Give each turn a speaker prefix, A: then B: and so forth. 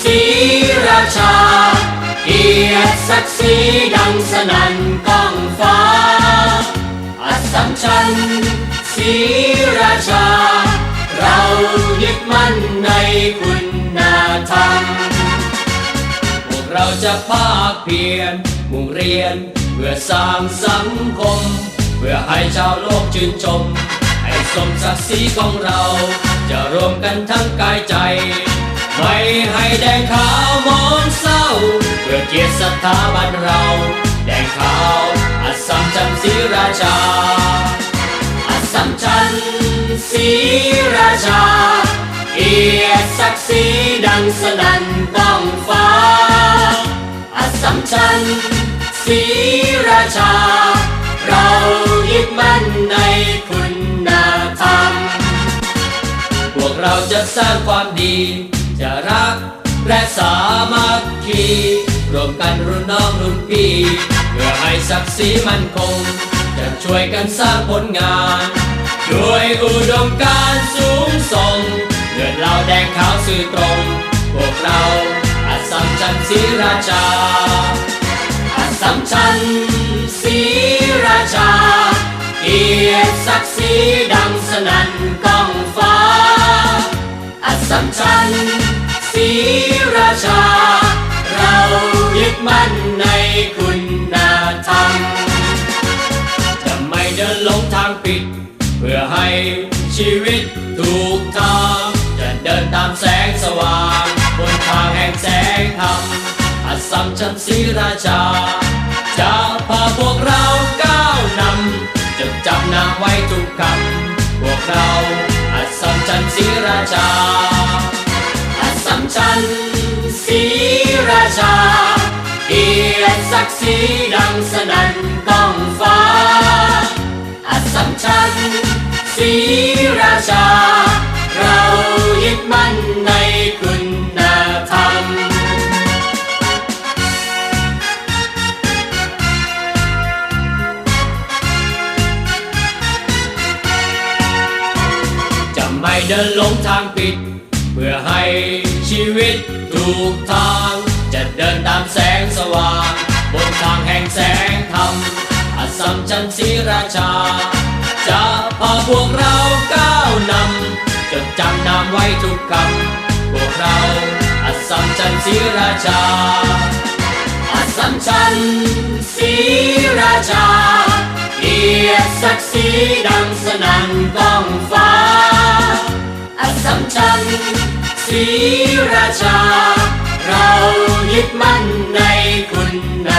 A: ศรีราชา เกียรติศักดิ์ศรีดังสนั่นก้องฟ้า อัสสัมชัญศรีราชา เรายึดมั่นในคุณธรรมพวกเราจะภาคเพียรมุ่งเรียนเพื่อสร้างสังคม เพื่อให้ชาวโลกชื่นชม ให้สมศักดิ์ศรีของเรา จะรวมกันทั้งกายใจ ไม่ให้แดงขาวมองเศร้า เพื่อเกียรติสถาบันเรา แดงขาวอัสสัมชัญศรีราชา อัสสัมชัญศรีราชา เกียรติศักดิ์ศรีดังสนั่นก้องฟ้า อัสสัมชัญศรีราชา เรายึดมั่นในคุณธรรม พวกเราจะสร้างความดี และสามัคคีรวมกันรุ่นน้องรุ่นพี่เพื่อให้ศักดิ์ศรีมั่นคง จะช่วยกันสร้างผลงานด้วยอุดมการสูงส่งเลือดเราแดงขาวสื่อตรง พวกเราอัสสัมชัญศรีราชาอัสสัมชัญศรีราชาเกียรติศักดิ์ศรีดังสนั่นก้องฟ้าอัสสัมชัญศรีรา ชา เรายึดมั่นในคุณธรรม จะไม่เดินหลงทางผิด เพื่อให้ชีวิตถูกทางจะเดินตามแสงสว่าง บนทางแห่งแสงธรรมอัสสัมชัญศรีราชา จะพาพวกเราก้าวนำจดจำนาไว้ทุกคำพวกเราอัสสัมชัญศรีราชา อัสสัมชัญ ชา เกียรติศักดิ์ศรีดังสนั่นก้องฟ้า อัสมชัญศรีราชา เรายึดมั่นในคุณธรรมจะไม่เดินหลงทางผิด เพื่อให้ชีวิตถูกทาง ดินตามแสงสว่าง บนทางแห่งแสงธรรมอัสสัมชัญศรีราชา จะพาพวกเราก้าวนำจดจำนามไว้ทุกคำพวกเราอัสสัมชัญศรีราชาอัสสัมชัญศรีราชาเกียรติศักดิ์ศรีดังสนั่นก้องฟ้าอัสสัมชัญศรีราชา เรา ยึดมั่นในคุณ